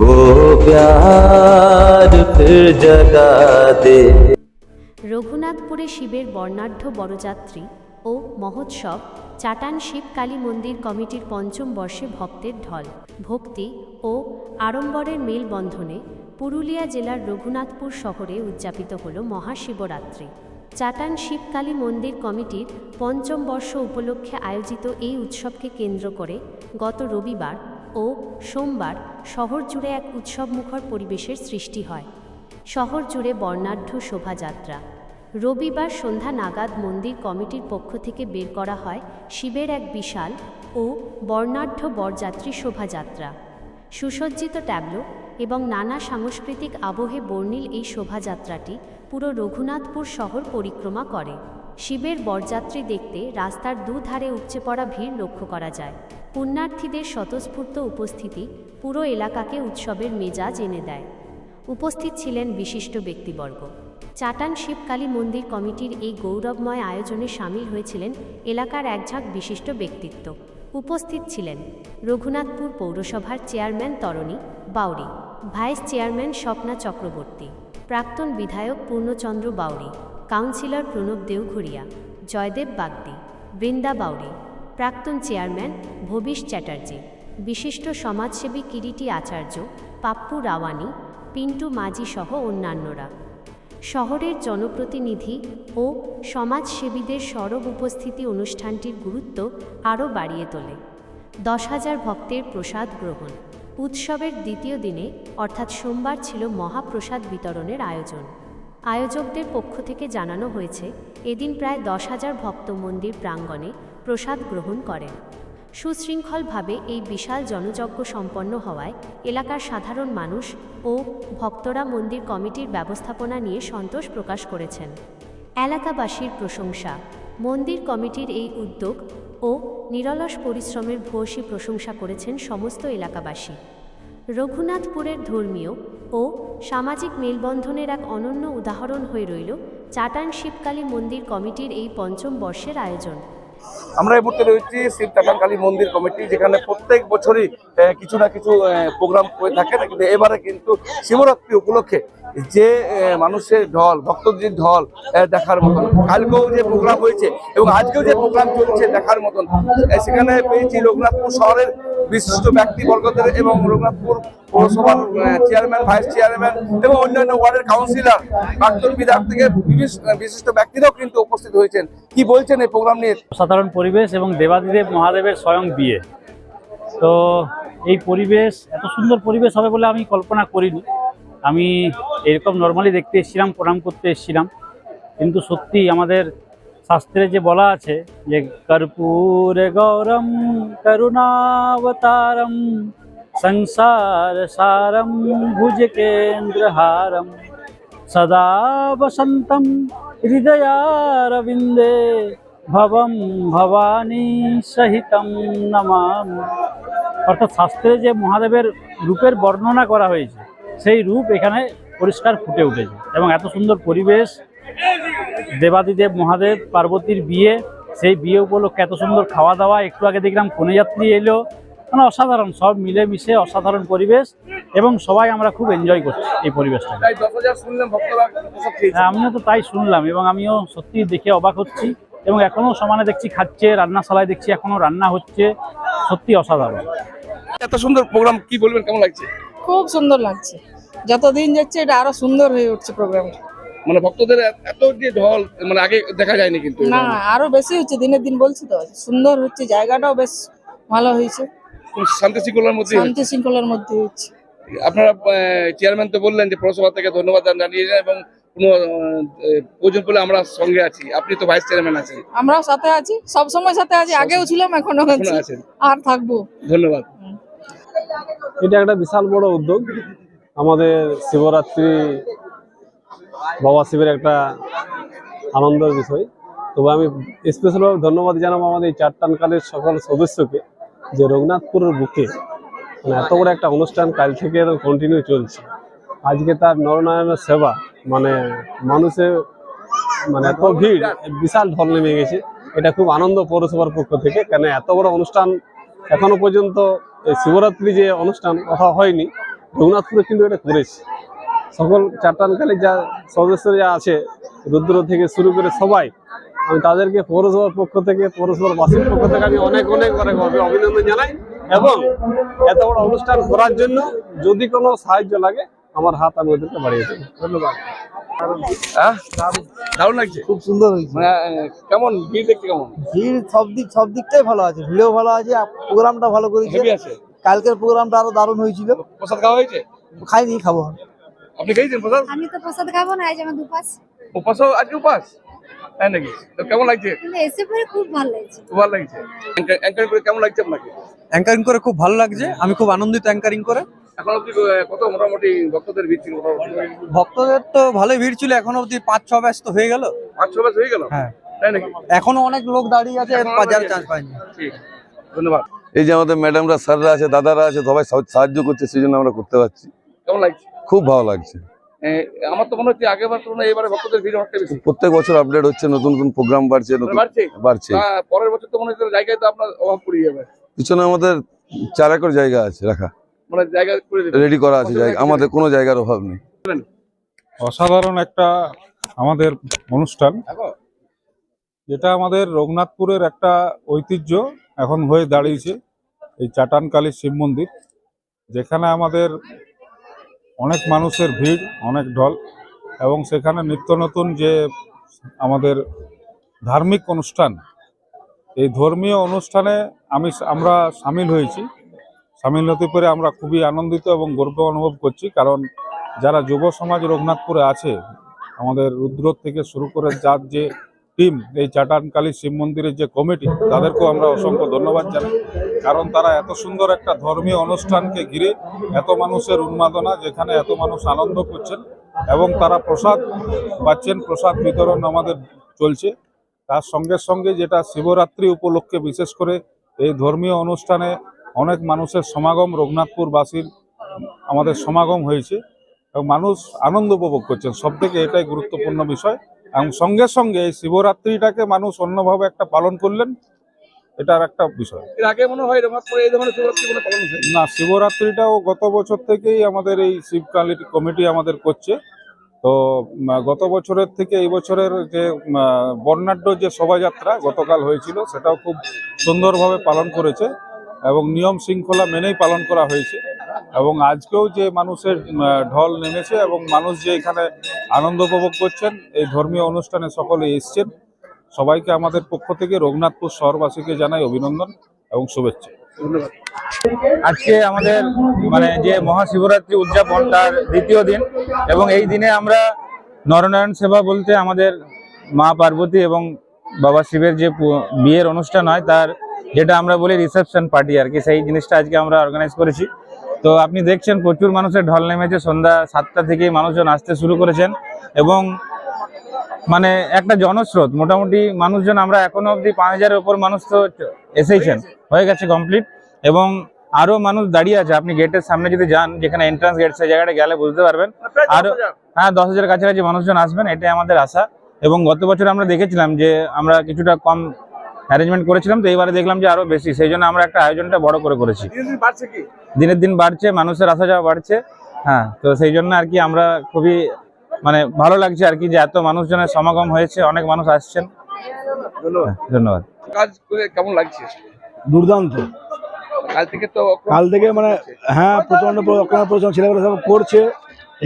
वो प्यार फिर जगा दे রঘুনাথপুরে শিবের বর্ণাঢ্য বড়যাত্রী ও মহোৎসব চাটান শিব কালী মন্দির কমিটির পঞ্চম বর্ষে ভক্তের ঢল ভক্তি ও আড়ম্বরের মেলবন্ধনে পুরুলিয়া জেলার রঘুনাথপুর শহরে উদযাপিত হল মহাশিবরাত্রি চাটান শিব কালী মন্দির কমিটির পঞ্চম বর্ষ উপলক্ষে আয়োজিত এই উৎসবকে কেন্দ্র করে গত রবিবার ও সোমবার শহর জুড়ে এক উৎসবমুখর পরিবেশের সৃষ্টি হয়। শহর জুড়ে বর্ণাঢ্য শোভাযাত্রা। রবিবার সন্ধ্যা নাগাদ মন্দির কমিটির পক্ষ থেকে বের করা হয় শিবের এক বিশাল ও বর্ণাঢ্য বরযাত্রী শোভাযাত্রা। সুসজ্জিত ট্যাবলো এবং নানা সাংস্কৃতিক আবহে বর্ণিল এই শোভাযাত্রাটি পুরো রঘুনাথপুর শহর পরিক্রমা করে। শিবের বরযাত্রী দেখতে রাস্তার দুধারে উপচে পড়া ভিড় লক্ষ্য করা যায়। পুণ্যার্থীদের স্বতঃস্ফূর্ত উপস্থিতি পুরো এলাকাকে উৎসবের মেজাজ এনে দেয়। উপস্থিত ছিলেন বিশিষ্ট ব্যক্তিবর্গ। চাটান শিবকালী মন্দির কমিটির এই গৌরবময় আয়োজনে সামিল হয়েছিলেন এলাকার একঝাঁক বিশিষ্ট ব্যক্তিত্ব। উপস্থিত ছিলেন রঘুনাথপুর পৌরসভার chairman Tarani Bauri vice chairman Swapna Chakraborty, প্রাক্তন বিধায়ক পূর্ণচন্দ্র বাউরি কাউন্সিলর প্রণব দেওঘরিয়া, জয়দেব বাগদি, বৃন্দা বাউরি প্রাক্তন চেয়ারম্যান ভবিষ চ্যাটার্জি, বিশিষ্ট সমাজসেবী কিরিটি আচার্য পাপ্পু রাওয়ানি, পিন্টু মাঝি সহ অন্যান্যরা। শহরের জনপ্রতিনিধি ও সমাজসেবীদের সরব উপস্থিতি অনুষ্ঠানটির গুরুত্ব আরও বাড়িয়ে তোলে। দশ হাজার ভক্তের প্রসাদ গ্রহণ। উৎসবের দ্বিতীয় দিনে, অর্থাৎ সোমবার ছিল মহাপ্রসাদ বিতরণের আয়োজন। আয়োজকদের পক্ষ থেকে জানানো হয়েছে, এদিন প্রায় দশ হাজার ভক্ত মন্দির প্রাঙ্গণে প্রসাদ গ্রহণ করেন। সুশৃঙ্খলভাবে এই বিশাল জনযজ্ঞ সম্পন্ন হওয়ায় এলাকার সাধারণ মানুষ ও ভক্তরা মন্দির কমিটির ব্যবস্থাপনা নিয়ে সন্তোষ প্রকাশ করেছেন। এলাকাবাসীর প্রশংসা, মন্দির কমিটির এই উদ্যোগ ও নিরলস পরিশ্রমের ভূয়সী প্রশংসা করেছেন সমস্ত এলাকাবাসী। রঘুনাথপুরের ধর্মীয় ও সামাজিক মেলবন্ধনের এক অনন্য উদাহরণ হয়ে রইল চাটান শিবকালী মন্দির কমিটির এই পঞ্চম বর্ষের আয়োজন। আমরা এই মুহূর্তে রয়েছি শিব কালী মন্দির কমিটি, যেখানে প্রত্যেক বছরই কিছু না কিছু প্রোগ্রাম করে থাকে। কিন্তু এবারে কিন্তু শিবরাত্রি উপলক্ষে যে মানুষের ঢল, ভক্তদের ঢল দেখার মতন, কালকেও যে প্রোগ্রাম হয়েছে এবং আজকেও যে প্রোগ্রাম চলছে দেখার মতন সেখানে পেয়েছি লোকনাথপুর শহরের বিশিষ্ট ব্যক্তিবর্গদের এবং রঘুনাথপুর পৌরসভার চেয়ারম্যান ভাইস চেয়ারম্যান এবং অন্যান্য ওয়ার্ডের কাউন্সিলর প্রাক্তন বিধায়ক থেকে বিশিষ্ট- ব্যক্তিরাও কিন্তু উপস্থিত হয়েছেন। কি বলছেন এই প্রোগ্রাম নিয়ে? সাধারণ পরিবেশ এবং দেবাদিদেব মহাদেবের স্বয়ং বিয়ে। তো এই পরিবেশ, এত সুন্দর পরিবেশ হবে বলে আমি কল্পনা করিনি। আমি এরকম নর্মালি দেখতে এসেছিলাম, প্রণাম করতে এসেছিলাম। কিন্তু সত্যি আমাদের শাস্ত্রে যে বলা আছে যে, কর্পূর গৌরম, করুণাবতারম, সংসার সারম, ভুজ কেন্দ্রহারম, সদা বসন্তম হৃদয়ারবিন্দে ভবম ভবানী সহিতম নমাম। অর্থাৎ শাস্ত্রে যে মহাদেবের রূপের বর্ণনা করা হয়েছে, সেই রূপ এখানে পরিষ্কার ফুটে উঠেছে এবং এত সুন্দর পরিবেশ দেবাদিদেব মহাদেব পার্বতীর বিয়ে সেই বিয়ে উপলক্ষে এত সুন্দর খাওয়া দাওয়া একটু আগে দেখলাম কনেযাত্রী এলো। মানে অসাধারণ সব মিলেমিশে অসাধারণ পরিবেশ এবং সবাই আমরা খুব এনজয় করছি এই পরিবেশটা হ্যাঁ, আমিও তো তাই শুনলাম এবং আমিও সত্যি দেখে অবাক হচ্ছি এবং এখনও সমানে দেখছি খাচ্ছে রান্নাশালায় দেখছি এখনও রান্না হচ্ছে সত্যি অসাধারণ। এত সুন্দর প্রোগ্রাম কি বলবেন কেমন লাগছে? খুব সুন্দর লাগছে। যতদিন যাচ্ছে এটা আরও সুন্দর হয়ে উঠছে প্রোগ্রামটা মানে ভক্তদের এত- যে ঢল মানে আগে দেখা যায়নি কিন্তু না আরও বেশি হচ্ছে দিনের দিন বলছি তো সুন্দর হচ্ছে জায়গাটাও বেশ ভালো হয়েছে। শান্তি শৃঙ্খলার মধ্যে শান্তি শৃঙ্খলার মধ্যে হচ্ছে। আপনারা চেয়ারম্যান তো বললেন যে পৌরসভা থেকে ধন্যবাদ জানিয়েছেন এবং কোনো প্রয়োজন পড়লে আমরা সঙ্গে আছি। আপনি তো ভাইস চেয়ারম্যান আছেন। আমরাও সাথে আছি সব সময় সাথে আছি আগেও ছিলাম এখনও এখনও আছি। আর থাকব। ধন্যবাদ। এটা একটা বিশাল বড় উদ্যোগ। আমাদের শিবরাত্রি বাবা শিবের একটা আনন্দের বিষয়। তবে আমি স্পেশালভাবে ধন্যবাদ জানাব আমাদের এই চারটানকালের সকল সদস্যকে যে রঘুনাথপুরের বুকে মানে এত বড় একটা অনুষ্ঠান কাল থেকে কন্টিনিউ চলছে। আজকে তার নরনারায়ণের সেবা মানে মানুষের মানে এত ভিড়, বিশাল ঢল নেমে গেছে। এটা খুব আনন্দ পৌরসভার পক্ষ থেকে, কেন এত বড় অনুষ্ঠান এখনও পর্যন্ত এই শিবরাত্রি যে অনুষ্ঠান কোথাও হয়নি, রঘুনাথপুরে কিন্তু এটা করেছে। সকল চারটানকালী যা সদস্য যা আছে রুদ্র থেকে শুরু করে সবাই আমি তাদেরকে পৌরসভার পক্ষ থেকে পৌরসভার বাসীর পক্ষ থেকে আমি অনেক অনেক অনেক অভিনন্দন জানাই এবং এত বড় অনুষ্ঠান করার জন্য যদি কোনো সাহায্য লাগে আমার হাত আমি ওদেরকে বাড়িয়ে দেবো। ধন্যবাদ। হ্যাঁ? দারুণ লাগছে। খুব সুন্দর হয়েছে। মানে কেমন? ভিড় দেখতে কেমন? ভিড় সব দিক সব দিকটাই ভালো আছে। ভিড়ও ভালো আছে প্রোগ্রামটা ভালো করেছে। কালকের প্রোগ্রামটা আরও দারুণ হয়েছিল। প্রসাদ খাওয়া হয়েছে? খাইনি খাব। আপনি খেয়েছেন প্রসাদ? আমি তো প্রসাদ খাব না আজ আমার দুপাস উপাসও আজকে উপাস? তাই নাকি? তো কেমন লাগছে? এসে পরে খুব ভালো লাগছে। খুব ভালো লাগছে। অ্যাঙ্কার করে কেমন লাগছে আপনাকে? অ্যাঙ্কারিং করে খুব ভালো লাগছে। আমি খুব আনন্দিত অ্যাঙ্কারিং করে। এখন আহ, কত মোটামুটি ভক্তদের ভিড় ছিল ভক্তদের তো ভালোই ভিড় ছিল এখনও অব্দি পাঁচ ছ ব্যাচ তো হয়ে গেল। পাঁচ ছ হয়ে গেল? হ্যাঁ। তাই নাকি? এখনও অনেক লোক দাঁড়িয়ে আছে চান্স পায়নি। ঠিক। ধন্যবাদ। এই যে আমাদের ম্যাডামরা স্যাররা আছে দাদারা আছে সবাই সাহায্য করছে সেই জন্য আমরা করতে পারছি। কেমন লাগছে? খুব ভালো লাগছে। আমার তো মনে হচ্ছে আগেবার তুলনায় এবারে ভক্তদের ভিড় অনেকটা বেশি। প্রত্যেক বছর আপডেট হচ্ছে নতুন নতুন প্রোগ্রাম বাড়ছে নতুন বাড়ছে? বাড়ছে। পরের বছর তো মনে হচ্ছে জায়গায় তো আপনার অভাব পড়ে যাবে। পিছনে আমাদের চার একর জায়গা আছে রাখা। মানে জায়গা রেডি করা আছে জায়গা। আমাদের কোনো জায়গার অভাব নেই। অসাধারণ একটা আমাদের অনুষ্ঠান। যেটা আমাদের রঘুনাথপুরের একটা ঐতিহ্য এখন হয়ে দাঁড়িয়েছে এই চাটানকালী শিব মন্দির। যেখানে আমাদের অনেক মানুষের ভিড়, অনেক ঢল এবং সেখানে নিত্য নতুন যে আমাদের ধার্মিক অনুষ্ঠান, এই ধর্মীয় অনুষ্ঠানে আমি আমরা সামিল হয়েছি। সামিল হতে পেরে আমরা খুবই আনন্দিত এবং গর্ব অনুভব করছি কারণ যারা যুব সমাজ রঘুনাথপুরে আছে, আমাদের রুদ্র থেকে শুরু করে যার যে টিম, এই চাটানকালী শিব মন্দিরের যে কমিটি, তাদেরকেও আমরা অসংখ্য ধন্যবাদ জানাই। কারণ তারা এত সুন্দর একটা ধর্মীয় অনুষ্ঠানকে ঘিরে এত মানুষের উন্মাদনা, যেখানে এত মানুষ আনন্দ করছেন এবং তারা প্রসাদ পাচ্ছেন, প্রসাদ বিতরণ আমাদের চলছে। তার সঙ্গে সঙ্গে যেটা শিবরাত্রি উপলক্ষে বিশেষ করে এই ধর্মীয় অনুষ্ঠানে অনেক মানুষের সমাগম, রঘুনাথপুরবাসীর আমাদের সমাগম হয়েছে। এবং মানুষ আনন্দ উপভোগ করছেন। সব থেকে এটাই গুরুত্বপূর্ণ বিষয়। এবং সঙ্গে সঙ্গে এই শিবরাত্রিটাকে মানুষ অন্যভাবে একটা পালন করলেন এটার একটা বিষয়। এর আগে মনে হয় এই ধরনের শিবরাত্রি কোনো পালন না শিবরাত্রিটাও গত বছর থেকেই আমাদের এই শিবকালী কমিটি আমাদের করছে। তো গত বছরের থেকে এই বছরের যে বর্ণাঢ্য যে শোভাযাত্রা গতকাল হয়েছিল সেটাও খুব সুন্দরভাবে পালন করেছে এবং নিয়ম শৃঙ্খলা মেনেই পালন করা হয়েছে। এবং আজকেও যে মানুষের ঢল নেমেছে এবং মানুষ যে এখানে আনন্দ উপভোগ করছেন, এই ধর্মীয় অনুষ্ঠানে সকলে এসছেন। সবাইকে আমাদের পক্ষ থেকে রঘুনাথপুর শহরবাসীকে জানাই অভিনন্দন এবং শুভেচ্ছা। আজকে আমাদের মানে যে মহাশিবরাত্রি উদযাপন, তার দ্বিতীয় দিন। এবং এই দিনে আমরা নরনারায়ণ সেবা বলতে আমাদের মা পার্বতী এবং বাবা শিবের যে বিয়ের অনুষ্ঠান হয়, তার যেটা আমরা বলি রিসেপশন পার্টি আর কি, সেই জিনিসটা আজকে আমরা অর্গানাইজ করেছি। তো আপনি দেখছেন প্রচুর মানুষের ঢল নেমেছে। সন্ধ্যা সাতটা থেকেই মানুষজন আসতে শুরু করেছেন এবং মানে একটা জনস্রোত। মোটামুটি মানুষজন আমরা এখনও অবধি পাঁচ হাজারের ওপর মানুষ তো এসেইছেন। হয়ে গেছে কমপ্লিট এবং আরও মানুষ দাঁড়িয়ে আছে। আপনি গেটের সামনে যদি যান যেখানে এন্ট্রান্স গেট সেই জায়গাটা গেলে বুঝতে পারবেন। আরো- হ্যাঁ দশ হাজার কাছাকাছি মানুষজন আসবেন এটাই আমাদের আশা। এবং গত বছর আমরা দেখেছিলাম যে আমরা কিছুটা কম অ্যারেঞ্জমেন্ট করেছিলাম তো এবারে দেখলাম যে আরও বেশি। সেই জন্য আমরা একটা আয়োজনটা বড় করে করেছি। দিন দিন বাড়ছে কি? দিনের দিন বাড়ছে মানুষের আসা যাওয়া বাড়ছে। হ্যাঁ তো সেই জন্য আর কি আমরা খুবই মানে ভালো লাগছে আর কি যে এত মানুষজনের সমাগম হয়েছে অনেক মানুষ আসছেন। ধন্যবাদ। ধন্যবাদ। কাজ করে কেমন লাগছে? দুর্দান্ত। কাল থেকে তো কাল থেকে মানে হ্যাঁ প্রচণ্ড পরিশ্রম ছেলেমেয়েরা সব করছে।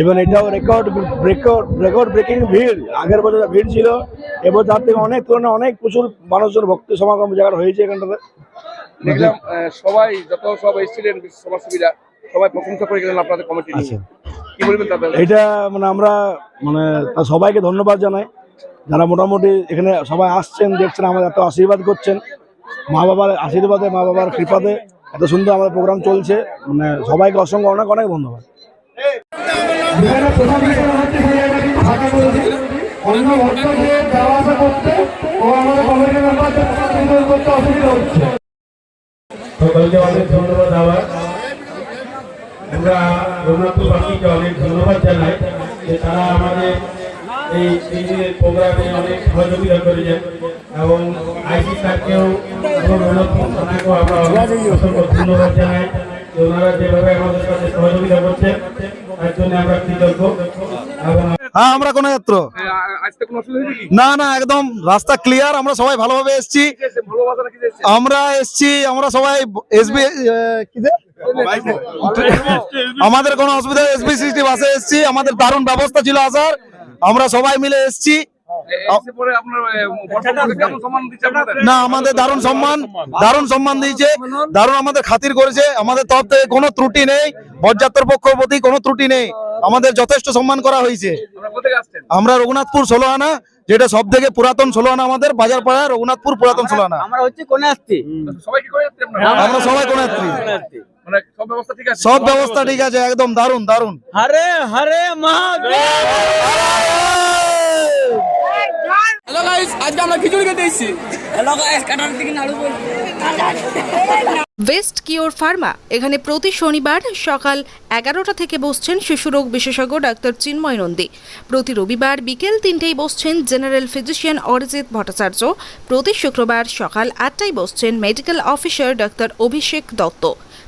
এবং এটাও রেকর্ড রেকর্ড রেকর্ড ব্রেকিং ভিড়। আগের বছর ভিড় ছিল এবার তার থেকে অনেক তুলনায় অনেক প্রচুর মানুষজন ভক্ত সমাগম জায়গা হয়েছে এখানটাতে। দেখলাম সবাই যত সব এসেছিলেন সমাজসেবীরা সবাই প্রশংসা করে গেলেন আপনাদের কমিটি আচ্ছা। কি বলবেন এটা মানে আমরা মানে সবাইকে ধন্যবাদ জানাই। যারা মোটামুটি এখানে সবাই আসছেন দেখছেন আমাদের এত আশীর্বাদ করছেন। মা বাবার আশীর্বাদে মা বাবার কৃপাতে এত সুন্দর আমাদের প্রোগ্রাম চলছে। মানে সবাইকে অসংখ্য অনেক অনেক ধন্যবাদ। সকলকে অনেক ধন্যবাদ আবার আমরা রঘুনাথপুরবাসীকে অনেক ধন্যবাদ জানাই যে তারা আমাদের এই তিনদিনের প্রোগ্রামে অনেক সহযোগিতা করেছেন এবং আইসি স্যারকেও এবং রণপুর থানাকেও আমরা অসংখ্য ধন্যবাদ জানাই। হ্যাঁ আমরা কোনো যাত্র না না, একদম রাস্তা ক্লিয়ার আমরা সবাই ভালোভাবে এসেছি। আমরা এসেছি, আমরা সবাই এসবি আমাদের কোনো অসুবিধা এসবি সিক্সটি বাসে এসেছি, আমাদের দারুণ ব্যবস্থা ছিল আসার। আমরা সবাই মিলে এসেছি। না আমাদের দারুণ সম্মান দারুণ সম্মান দিয়েছে দারুণ আমাদের খাতির করেছে আমাদের তরফ থেকে কোনো ত্রুটি নেই বরযাত্রার পক্ষ প্রতি কোনো ত্রুটি নেই আমাদের যথেষ্ট সম্মান করা হয়েছে। আমরা রঘুনাথপুর ষোলো আনা যেটা সব থেকে পুরাতন ষোলো আনা আমাদের বাজার পাড়া রঘুনাথপুর পুরাতন ষোলো আনা আমরা হচ্ছে কোনে আসছি আমরা সবাই কোন যাত্রী মানে সব ব্যবস্থা ঠিক আছে? সব ব্যবস্থা ঠিক আছে একদম দারুণ দারুণ। হরে হরে মহাদেব হ্যালো গাইস আজকে আমরা খিচুড়ি খেতে এসেছি। হ্যালো গাইস কাটার দিকে নাড়ু ওয়েস্ট কিওর ফার্মা এখানে প্রতি শনিবার সকাল এগারোটা থেকে বসছেন শিশুরোগ বিশেষজ্ঞ ডাক্তার চিন্ময় নন্দী। প্রতি রবিবার বিকেল তিনটেই বসছেন জেনারেল ফিজিশিয়ান অরিজিৎ ভট্টাচার্য। প্রতি শুক্রবার সকাল আটটায় বসছেন মেডিকেল অফিসার ডাক্তার অভিষেক দত্ত।